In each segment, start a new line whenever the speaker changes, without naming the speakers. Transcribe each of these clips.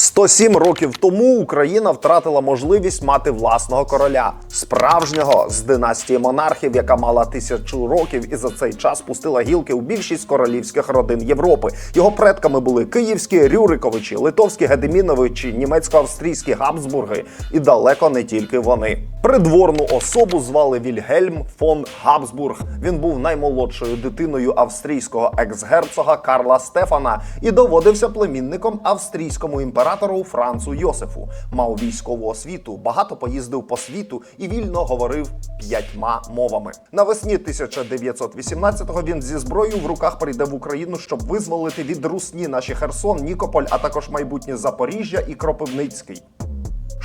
107 років тому Україна втратила можливість мати власного короля, справжнього з династії монархів, яка мала тисячу років і за цей час пустила гілки у більшість королівських родин Європи. Його предками були київські Рюриковичі, литовські Гедеміновичі, німецько-австрійські Габсбурги, і далеко не тільки вони. Придворну особу звали Вільгельм фон Габсбург. Він був наймолодшою дитиною австрійського екс-герцога Карла Стефана і доводився племінником австрійському імператору Францу Йосифу. Мав військову освіту, багато поїздив по світу і вільно говорив п'ятьма мовами. Навесні 1918-го він зі зброєю в руках прийде в Україну, щоб визволити від русні наші Херсон, Нікополь, а також майбутнє Запоріжжя і Кропивницький.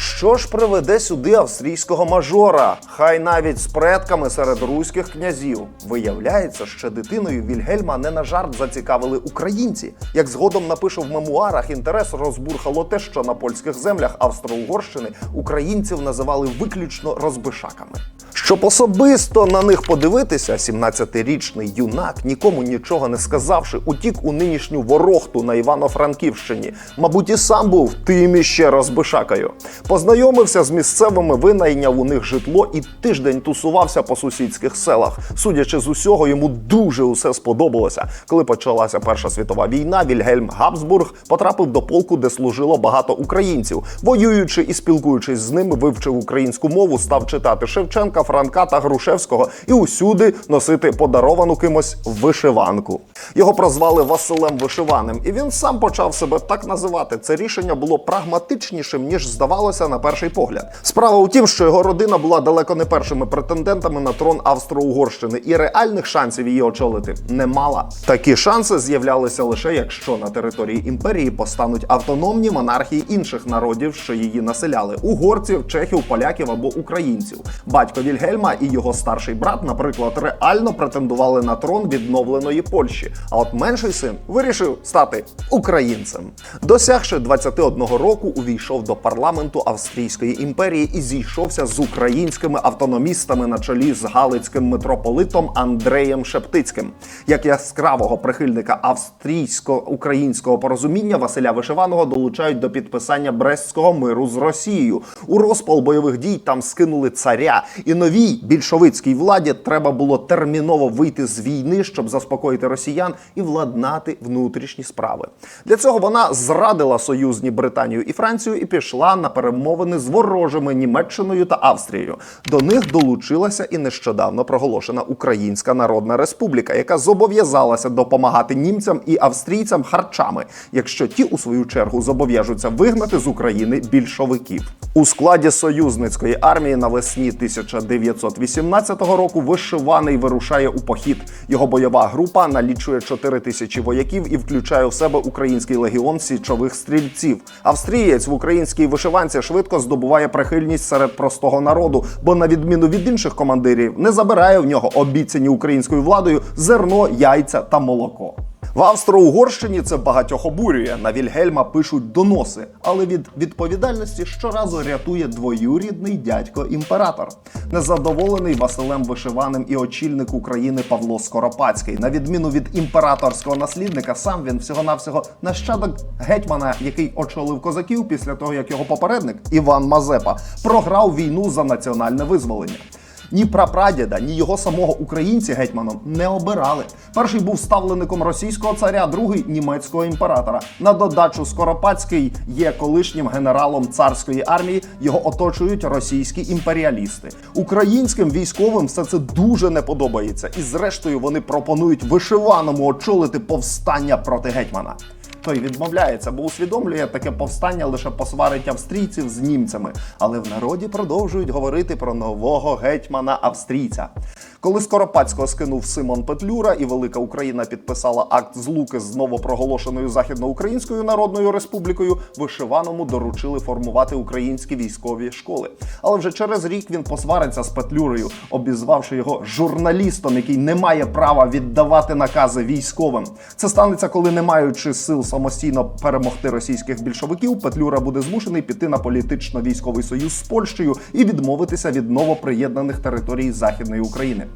Що ж приведе сюди австрійського мажора? Хай навіть з предками серед руських князів. Виявляється, що дитиною Вільгельма не на жарт зацікавили українці. Як згодом напише в мемуарах, інтерес розбурхало те, що на польських землях Австро-Угорщини українців називали виключно розбишаками. Щоб особисто на них подивитися, 17-річний юнак, нікому нічого не сказавши, утік у нинішню ворохту на Івано-Франківщині. Мабуть, і сам був тим іще розбишакою. Познайомився з місцевими, винайняв у них житло і тиждень тусувався по сусідських селах. Судячи з усього, йому дуже усе сподобалося. Коли почалася Перша світова війна, Вільгельм Габсбург потрапив до полку, де служило багато українців. Воюючи і спілкуючись з ними, вивчив українську мову, став читати Шевченка, Франка та Грушевського і усюди носити подаровану кимось вишиванку. Його прозвали Василем Вишиваним, і він сам почав себе так називати. Це рішення було прагматичнішим ніж здавалося на перший погляд. Справа у тім, що його родина була далеко не першими претендентами на трон Австро-Угорщини, і реальних шансів її очолити не мала. Такі шанси з'являлися лише якщо на території імперії постануть автономні монархії інших народів, що її населяли: угорців, чехів, поляків або українців. Батько Вільгельма і його старший брат, наприклад, реально претендували на трон відновленої Польщі. А от менший син вирішив стати українцем. Досягши 21 року, увійшов до парламенту Австрійської імперії і зійшовся з українськими автономістами на чолі з галицьким митрополитом Андреєм Шептицьким. Як яскравого прихильника австрійсько-українського порозуміння Василя Вишиваного долучають до підписання Брестського миру з Росією. У розпал бойових дій там скинули царя, і новій більшовицькій владі треба було терміново вийти з війни, щоб заспокоїти росіян і владнати внутрішні справи. Для цього вона зрадила союзні Британію і Францію і пішла на перемовини з ворожими Німеччиною та Австрією. До них долучилася і нещодавно проголошена Українська Народна Республіка, яка зобов'язалася допомагати німцям і австрійцям харчами, якщо ті у свою чергу зобов'яжуться вигнати з України більшовиків. У складі союзницької армії навесні 1918 року вишиваний вирушає у похід. Його бойова група налічує 4 тисячі вояків і включає в себе український легіон січових стрільців. Австрієць в українській вишиванці швидко здобуває прихильність серед простого народу, бо на відміну від інших командирів не забирає в нього обіцяні українською владою зерно, яйця та молоко. В Австро-Угорщині це багатьох обурює. На Вільгельма пишуть доноси, але від відповідальності щоразу рятує двоюрідний дядько імператор. Незадоволений Василем Вишиваним і очільник України Павло Скоропадський. На відміну від імператорського наслідника, сам він всього-навсього нащадок гетьмана, який очолив козаків після того, як його попередник Іван Мазепа програв війну за національне визволення. Ні прапрадіда, ні його самого українці гетьманом не обирали. Перший був ставлеником російського царя, другий німецького імператора. На додачу Скоропадський є колишнім генералом царської армії. Його оточують російські імперіалісти. Українським військовим все це дуже не подобається, і зрештою вони пропонують вишиваному очолити повстання проти гетьмана. Той відмовляється, бо усвідомлює таке повстання лише посварить австрійців з німцями. Але в народі продовжують говорити про нового гетьмана австрійця. Коли Скоропадського скинув Симон Петлюра і Велика Україна підписала акт злуки з новопроголошеною Західноукраїнською Народною Республікою, вишиваному доручили формувати українські військові школи. Але вже через рік він посвариться з Петлюрою, обізвавши його журналістом, який не має права віддавати накази військовим. Це станеться, коли не маючи сил самостійно перемогти російських більшовиків, Петлюра буде змушений піти на політично-військовий союз з Польщею і відмовитися від новоприєднаних територій Західної України.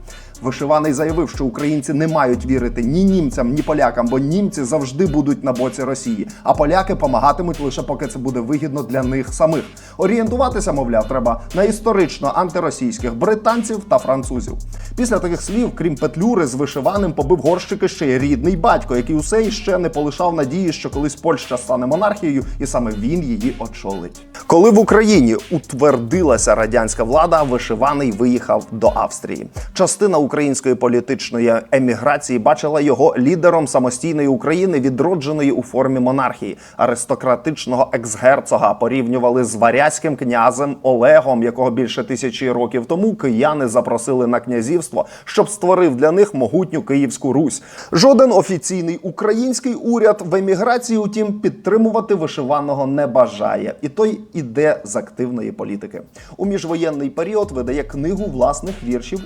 Вишиваний заявив, що українці не мають вірити ні німцям, ні полякам, бо німці завжди будуть на боці Росії, а поляки помагатимуть лише поки це буде вигідно для них самих. Орієнтуватися, мовляв, треба на історично антиросійських британців та французів. Після таких слів, крім Петлюри, з вишиваним побив горщики ще й рідний батько, який усе іще не полишав надії, що колись Польща стане монархією, і саме він її очолить. Коли в Україні утвердилася радянська влада, вишиваний виїхав до Австрії. Частина української політичної еміграції бачила його лідером самостійної України, відродженої у формі монархії. Аристократичного екс-герцога порівнювали з варязьким князем Олегом, якого більше тисячі років тому кияни запросили на князівство, щоб створив для них могутню Київську Русь. Жоден офіційний український уряд в еміграції, утім, підтримувати вишиваного не бажає, і той іде з активної політики. У міжвоєнний період видає книгу власних віршів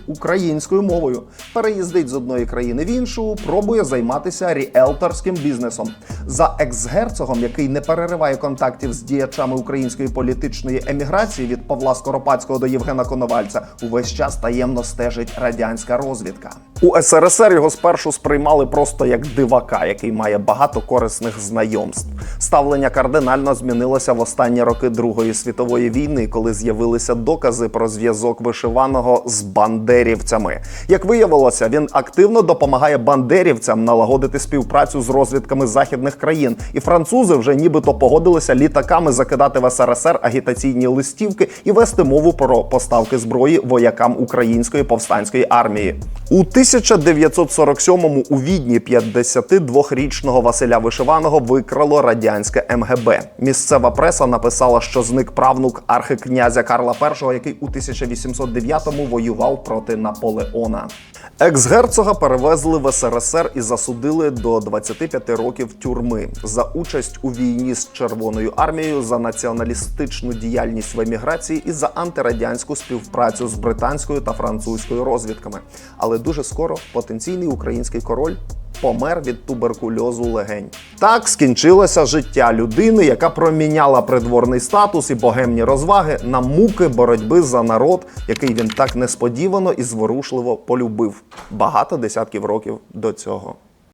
українською мовою. Переїздить з одної країни в іншу, пробує займатися ріелторським бізнесом. За екс-герцогом, який не перериває контактів з діячами української політичної еміграції від Павла Скоропадського до Євгена Коновальця, увесь час таємно стежить радянська розвідка. У СРСР його спершу сприймали просто як дивака, який має багато корисних знайомств. Ставлення кардинально змінилося в останні роки Другої світової війни, коли з'явилися докази про зв'язок вишиваного з бандерівцями. Як виявилося, він активно допомагає бандерівцям налагодити співпрацю з розвідками західних країн, і французи вже нібито погодилися літаками закидати в СРСР агітаційні листівки і вести мову про поставки зброї воякам української повстанської армії. У 1947-му у Відні 52-річного Василя Вишиваного викрало радянське МГБ. Місцева преса написала, що зник правнук архикнязя Карла І, який у 1809-му воював проти Наполеона. Екс-герцога перевезли в СРСР і засудили до 25 років тюрми за участь у війні з Червоною армією, за націоналістичну діяльність в еміграції і за антирадянську співпрацю з британською та французькою розвідками. Але дуже скоро потенційний український король помер від туберкульозу легень. Так скінчилося життя людини, яка проміняла придворний статус і богемні розваги на муки боротьби за народ, який він так несподівано і зворушливо полюбив багато десятків років до цього.